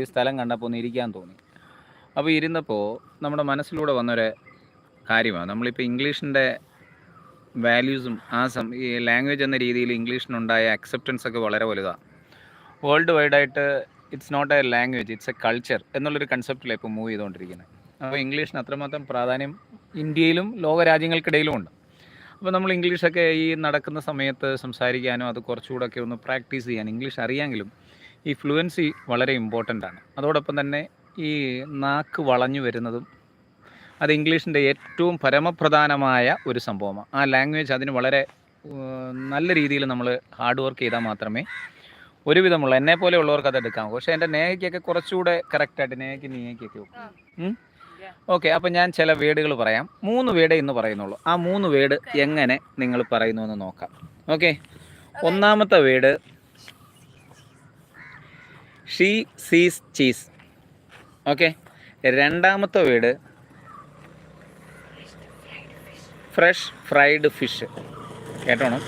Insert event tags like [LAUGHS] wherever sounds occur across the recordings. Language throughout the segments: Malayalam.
ഈ സ്ഥലം കണ്ടപ്പോൾ ഒന്ന് ഇരിക്കാൻ തോന്നി. അപ്പോൾ ഇരുന്നപ്പോൾ നമ്മുടെ മനസ്സിലൂടെ വന്നൊരു കാര്യമാണ്. നമ്മളിപ്പോൾ ഇംഗ്ലീഷിന്റെ വാല്യൂസും ആ സം ഈ ലാംഗ്വേജ് എന്ന രീതിയിൽ ഇംഗ്ലീഷിനുണ്ടായ അക്സെപ്റ്റൻസ് ഒക്കെ വളരെ വലുതാണ് world വൈഡായിട്ട് it's not a language it's a culture എന്നുള്ളൊരു കൺസെപ്റ്റിലാണ് ഇപ്പോൾ മൂവ് ചെയ്തുകൊണ്ടിരിക്കുന്നത്. അപ്പോൾ ഇംഗ്ലീഷിന് അത്രമാത്രം പ്രാധാന്യം ഇന്ത്യയിലും ലോകരാജ്യങ്ങൾക്കിടയിലും ഉണ്ട്. അപ്പോൾ നമ്മൾ ഇംഗ്ലീഷൊക്കെ ഈ നടക്കുന്ന സമയത്ത് സംസാരിക്കാനും അത് കുറച്ചുകൂടെ ഒക്കെ ഒന്ന് പ്രാക്ടീസ് ചെയ്യാൻ ഇംഗ്ലീഷ് അറിയാമെങ്കിലും ഈ ഫ്ലുവൻസി വളരെ ഇമ്പോർട്ടന്റ് ആണ്. അതോടൊപ്പം തന്നെ ഈ നാക്ക് വളഞ്ഞു വരുന്നതും അത് ഇംഗ്ലീഷിന്റെ ഏറ്റവും പരമപ്രധാനമായ ഒരു സംഭവമാണ്. ആ ലാംഗ്വേജ് അതിന് വളരെ നല്ല രീതിയിൽ നമ്മൾ ഹാർഡ് വർക്ക് ചെയ്താൽ മാത്രമേ ഒരുവിധമുള്ള എന്നെ പോലെ ഉള്ളവർക്ക് അത് എടുക്കാം പക്ഷേ എന്റെ നേഹയ്ക്കൊക്കെ കുറച്ചുകൂടെ കറക്റ്റായിട്ട് നേഹയ്ക്ക് നീക്കൊക്കെ ഓക്കെ അപ്പം ഞാൻ ചില വേഡുകൾ പറയാം. മൂന്ന് വേഡേ ഇന്ന് പറയുന്നുള്ളൂ. ആ മൂന്ന് വേഡ് എങ്ങനെ നിങ്ങൾ പറയുന്നു എന്ന് നോക്കാം. ഓക്കെ. ഒന്നാമത്തെ word she sees cheese. Okay. രണ്ടാമത്തെ വേർഡ് ഫ്രഷ് ഫ്രൈഡ് ഫിഷ്. കേട്ടോണം.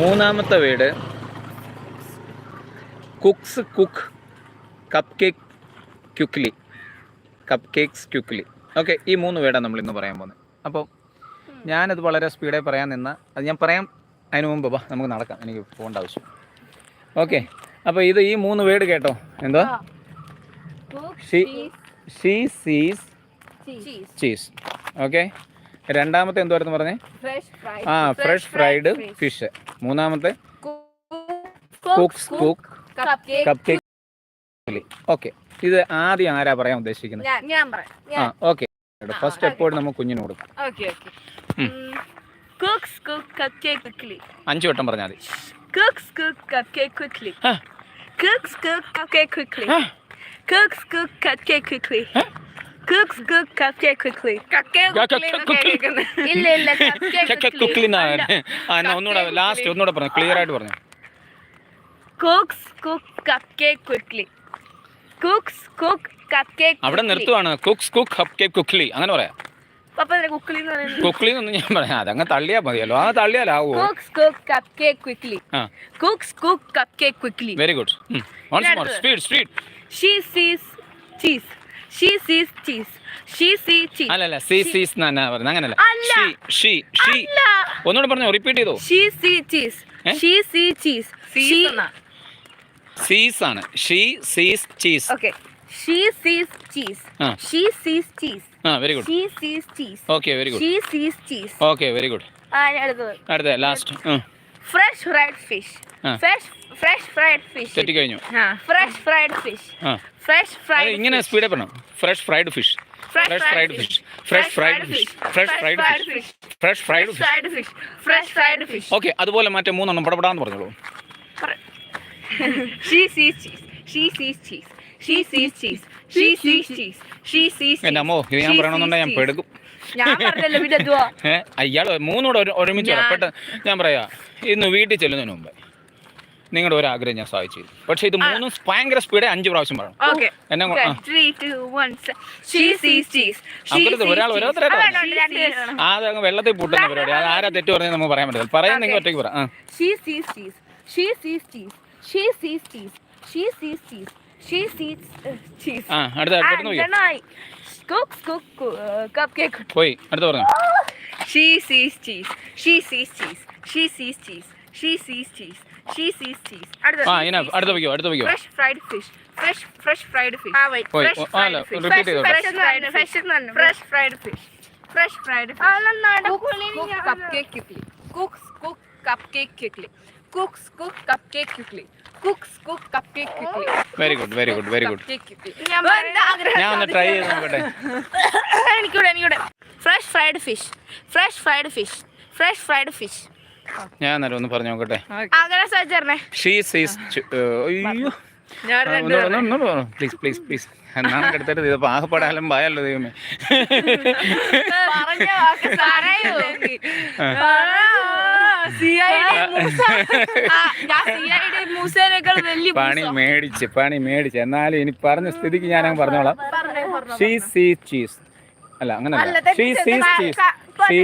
മൂന്നാമത്തെ word cooks cook cupcake quickly cupcakes quickly okay ഈ മൂന്ന് വേർഡാണ് നമ്മൾ ഇന്ന് പറയാൻ പോകുന്നത്. അപ്പോൾ ഞാനത് വളരെ സ്പീഡായി പറയാൻ നിന്ന അത് ഞാൻ പറയാം അതിന് മുമ്പ് വാ നമുക്ക് നടക്കാം. എനിക്ക് പോകേണ്ട ആവശ്യം. ഓക്കെ. അപ്പോൾ ഇത് ഈ മൂന്ന് വേർഡ് കേട്ടോ. എന്തോ? She she sees cheese okay രണ്ടാമത്തെ എന്തുവായിരുന്നു പറഞ്ഞേ? ആ ഫ്രഷ് ഫ്രൈഡ് ഫിഷ് മൂന്നാമത്തെ? Cooks cook cup cake okay ഇത് ആദ്യം ആരാ പറയാൻ ഉദ്ദേശിക്കുന്നത്? ആ ഓക്കെ ഫസ്റ്റ് എപ്പോഴും നമുക്ക് കുഞ്ഞിന് കൊടുക്കാം. അഞ്ച് വട്ടം പറഞ്ഞാൽ മതി. Cooks cook cupcake quickly. Huh. Cooks cook cupcake quickly. Huh. Cooks cook cupcake quickly. Cooks cook cupcake quickly. Cupcake quickly. Cupcake quickly Cupcake quickly. Cupcake quickly. ഇല്ല ഇല്ല cupcake quickly. ആ എന്നാ ഒന്നുകൂടെ ലാസ്റ്റ് ഒന്നുകൂടെ പറഞ്ഞു ക്ലിയർ ആയിട്ട് പറഞ്ഞു Cooks cook cupcake quickly. Cooks cook cupcake അവിടെ quickly. Cooks, cook, cupcake quickly. Cake cook അങ്ങനെ പറയാം കുക്ലി എന്ന് ഞാൻ പറയാം. അതങ്ങ് തള്ളിയാ മതിയല്ലോ. അങ്ങ് തള്ളിയാലാവോ? വെരി ഗുഡ് സ്പീഡ് സ്പീഡ് ഒന്നുകൂടെ പറഞ്ഞോ റിപ്പീറ്റ് ചെയ്തോ? സീസ് ആണ്. She sees cheese okay she sees cheese she sees cheese ആ very good She sees cheese. Okay very good She sees cheese. Okay very good ആ ഞാൻ അടുത്തത് അടുത്ത ലാസ്റ്റ് fish. ആ. Fresh fresh fried fish. തെറ്റിക്കഴിഞ്ഞു Fresh fried fish. ആ Fresh അത് fried ഇങ്ങനെ. സ്പീഡേ പറഞ്ഞു fresh fried fish fresh fried. Fish fresh fried fish fresh fried fish fresh fried fish. Fresh fried fish. Okay അതുപോലെ മറ്റേ മൂന്നെണ്ണം പടപടാന്ന് പറഞ്ഞോളൂ She sees cheese. She sees cheese. She sees cheese. എന്റെ അമ്മോ ഇത് ഞാൻ പറയണമെന്നുണ്ടെങ്കിൽ ഞാൻ. പെടുക്കും [LAUGHS] അയാൾ മൂന്നൂടെ ഒരു- ഒരുമിച്ച് പെട്ടെന്ന് ഞാൻ പറയാ ഇന്ന് വീട്ടിൽ ചെല്ലുന്നതിന് മുമ്പ് നിങ്ങളുടെ ഒരു ആഗ്രഹം ഞാൻ സാധിച്ചു. പക്ഷെ ഇത് മൂന്നും ഭയങ്കര സ്പീഡ് അഞ്ച് പ്രാവശ്യം പറയണം എന്നെ അപ്പുറത്ത് ഒരാൾ ഓരോരുത്തരായിട്ട് ആ അത് അങ്ങ് വെള്ളത്തിൽ പൂട്ടുന്ന പരിപാടി. അത് ആരാ തെറ്റ് പറഞ്ഞാൽ നമുക്ക് പറയാൻ പറ്റില്ല പറയാൻ നിങ്ങൾ she ഒറ്റയ്ക്ക് പറ ആ she sees cheese she sees cheese she sees cheese she sees cheese she sees cheese ആ അടുത്ത പെട്ടെന്ന് പോയി കുക്ക് കുക്ക് കപ്പ് കേക്ക് പോയി അടുത്ത പറഞ്ഞു. ആ ഇന അടുത്ത വയ്ക്കോ അടുത്ത വയ്ക്കോ Fresh fried fish. Fresh fresh fried fish. Ah wait. Wait, Fresh oh, fried അല്ല, fish. repeat ചെയ്തോ. Fresh fried fish. Fresh fried fish. Fresh fried fish. Cook cupcake quickly. Cooks cook cupcake quickly. Cooks cook cupcake quickly. Cooks good, cupcake quickly. very good. Very good very good Cupcake quickly. ഞാൻ ഒന്ന് ട്രൈ ചെയ്ത് നോക്കട്ടെ. [LAUGHS] എനിക്കൂടെ എനിക്കൂടെ. Fresh fried fish fresh fried fish fresh fried fish ഞാൻ എന്നാലും ഒന്ന് പറഞ്ഞു നോക്കട്ടെ. അങ്ങനെ സജ്ജറിനെ ഷീ സീസ് അയ്യോ. പ്ലീസ് പ്ലീസ് പ്ലീസ് എന്നാണ് എടുത്തിട്ട് ഇത് പാകപ്പെടാലും പായല്ലോ ദൈവമേ. പണി മേടിച്ച് പണി മേടിച്ച്. എന്നാലും ഇനി പറഞ്ഞ സ്ഥിതിക്ക് ഞാൻ അങ്ങ് പറഞ്ഞോളാം. ഷീ സീ ചീസ് അല്ല അങ്ങനെ ഷീ സീസ് ചീസ് ഷീ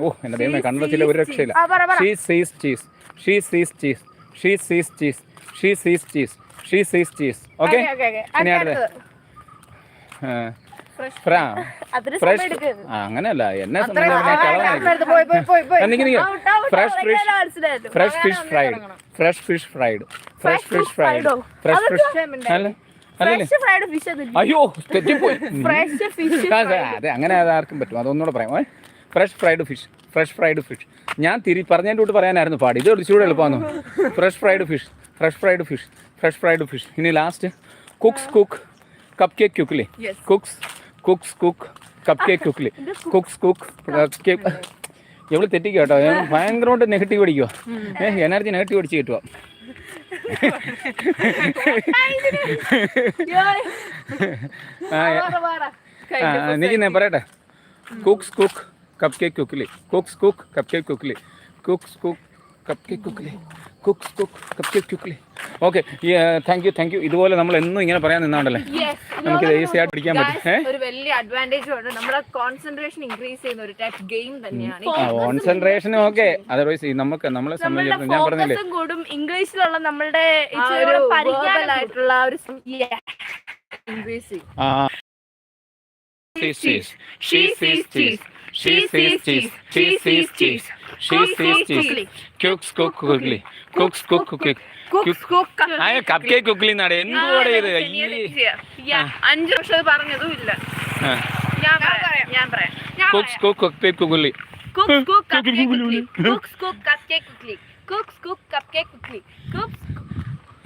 ഓ എന്റെ ദൈവമേ കണ്ടച്ചില്ല ഒരു രക്ഷയില്ല. She sees cheese she sees cheese she sees cheese she sees cheese she sees cheese okay ഇനി അടുത്ത ഫ്രാ ഫ്രഷ് അങ്ങനെയല്ല. എന്നെ fresh fish fresh fish fried. Fresh fish fried. Fresh fish fried. Fresh fish അല്ലേ? അയ്യോ തെറ്റിപ്പോയി. [LAUGHS] [LAUGHS] അതെ അങ്ങനെ ആർക്കും പറ്റും. അതൊന്നുകൂടെ പറയാം. Fresh fried fish fresh fried fish ഞാൻ തിരി പറഞ്ഞതിന്റെ കൂട്ട് പറയാനായിരുന്നു പാടി. ഇത് ഒളിച്ചുകൂടെ എളുപ്പമാണ് fresh fried fish fresh fried fish fresh fried fish ഇനി last cooks cook cupcake cook അല്ലേ cooks cooks cook cupcake quickly cooks cook cake എവിടെ തെറ്റിക്കുക കേട്ടോ? ഭയങ്കരമായിട്ട് നെഗറ്റീവ് അടിക്കുക ഏഹ് എനർജി നെഗറ്റീവ് അടിച്ച് കിട്ടുക ഞാൻ പറയട്ടെ? Cooks cook cupcake quickly cooks cook cupcake quickly cooks cook cupcake quickly cooks cook cupcake quickly okay thank you thank you ഇതുപോലെ നമ്മൾ എന്നും ഇങ്ങനെ പറയാൻ നിന്നാണ്ടല്ലേ നമുക്ക് ഈസി ആയിട്ട് പിടിക്കാൻ പറ്റും. ഒരു വലിയ അഡ്വാന്റേജ് ഉണ്ട്. നമ്മുടെ കോൺസെൻട്രേഷൻ ഇൻക്രീസ് ചെയ്യുന്ന ഒരു ടൈപ്പ് ഗെയിം തന്നെയാണ്. കോൺസെൻട്രേഷൻ കോൺസെൻട്രേഷനും ഓക്കെ അതർവൈസ് നമുക്ക് നമ്മളെ സംബന്ധിച്ചിടത്തോളം ഞാൻ പറഞ്ഞില്ലേ? കൂടും. ഇംഗ്ലീഷിലുള്ള നമ്മുടെ ആ ഒരു ആ ഇൻക്രീസ് ചെയ്യും. ആ She sees. She sees cheese. She sees cheese. She sees cheese. She sees cheese. Cooks cook quickly. Cooks cook quickly. Cook cook ആ കപ്പ് കേക്ക് കുക്കിലി നാടെ എന്തുകൂടെ ഇത് അയ്യേ അഞ്ചു വർഷം പറഞ്ഞതും ഇല്ല ഞാൻ പറയാം ഞാൻ പറയാം ഞാൻ cooks cook cook cake quickly cooks cook cupcake quickly cooks cook cupcake quickly cooks cook cupcake quickly cooks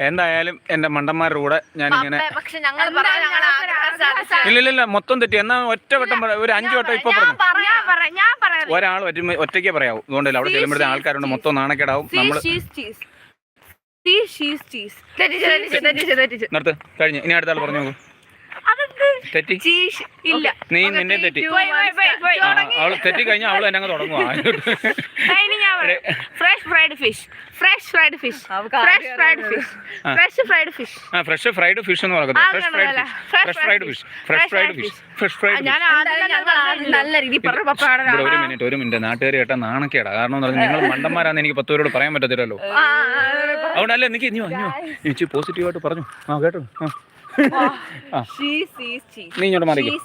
എന്തായാലും എന്റെ മണ്ടന്മാരുടെ കൂടെ ഞാനിങ്ങനെ പക്ഷെ ഞങ്ങൾ പറയാം ഞങ്ങൾ ആഗ്രഹം ഇല്ല ഇല്ല ഇല്ല മൊത്തം തെറ്റി. എന്നാ ഒറ്റ വട്ടം പറ- ഒരു അഞ്ചു വട്ടം ഇപ്പൊ പറഞ്ഞു. ഞാൻ പറയാം ഞാൻ പറയാം. ഒരാൾ ഒറ്റ ഒറ്റയ്ക്കേ പറയാവൂ. അതുകൊണ്ടല്ല അവിടെ ചെല്ലുമ്പോഴത്തെ ആൾക്കാരുണ്ട് മൊത്തം നാണക്കേടാവും. നമ്മൾ നിർത്ത് കഴിഞ്ഞു. ഇനി അടുത്ത ആൾ പറഞ്ഞു നോക്കൂ. തെറ്റി. ഇല്ല. നീ നിന്റെ തെറ്റി. ആ, അവൾ തെറ്റി കഴിഞ്ഞാൽ അവൾ എന്നെ അങ്ങ് തുടങ്ങുവാ ഇനി fresh fried fish fresh fried fish fresh fried fish fresh fried fish ആ. ഫ്രഷ് ഫ്രൈഡ് ഫിഷ് എന്ന് പറയുന്നത് fresh fried fish fresh fried fish fresh fried fish fresh fried നല്ല രീതിയിൽ പറ പപ്പാടെ ഒരു മിനിറ്റ് ഒരു മിനിറ്റ്. നാട്ടുകാർ കേട്ടാ നാണക്കേടാ. കാരണം എന്ന് പറഞ്ഞാൽ നിങ്ങൾ മണ്ടന്മാരാന്ന് എനിക്ക് പത്ത് പേരോട് പറയാൻ പറ്റത്തില്ലല്ലോ. അതുകൊണ്ടല്ലേ എനിക്ക് ഇനി വന്നു ഇച്ചി പോസിറ്റീവായിട്ട് പറഞ്ഞു. ആ കേട്ടോ. ആ. ആ. She sees cheese. നീ ഇങ്ങോട്ട് she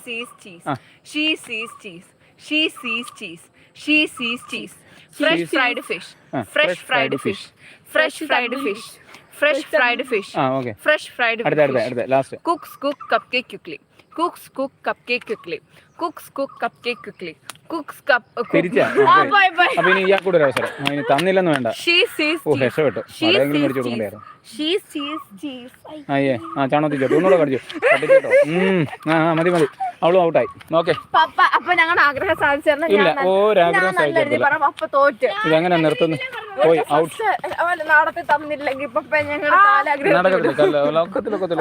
She sees cheese. Sees She sees cheese. She sees cheese. She sees cheese. Fresh She fried fish. Ah, Fresh fresh fried fried fish. Fresh fried fish. Fresh fried fish. Cook cupcake fried cooks cook cupcake last Cooks cook cupcake quickly. Cooks cook cupcake quickly. Cooks cook. cupcake quickly. Cooks cup. uh, cook- തിരിച്ചാ. അപ്പൊ ഇനി ഇയാൾക്കൂടെ ഒരു അവസരം. ഇനി തന്നില്ലെന്ന് വേണ്ട. She sees ഓ രക്ഷപ്പെട്ടു. She മേടിച്ചു കൊടുക്കണ്ടായിരുന്നു she sees cheese. അയ്യേ ആ ചാണകത്തിൽ ചോട്ടു ഒന്നുകൂടെ കടിച്ചു കടിച്ചോട്ടോ ആ മതി മതി. അവളും ഔട്ടായി. ഓക്കെ. അപ്പൊ ഞങ്ങളുടെ ആഗ്രഹം സാധിച്ചു ഇല്ല ഒരാഗ്രഹം തോറ്റ്. ഇതെങ്ങനെ നിർത്തുന്നു? പോയി ഔട്ട്. നടത്തി തന്നില്ലെങ്കിൽ പപ്പ ഞങ്ങളുടെ കാലാഗ്രഹം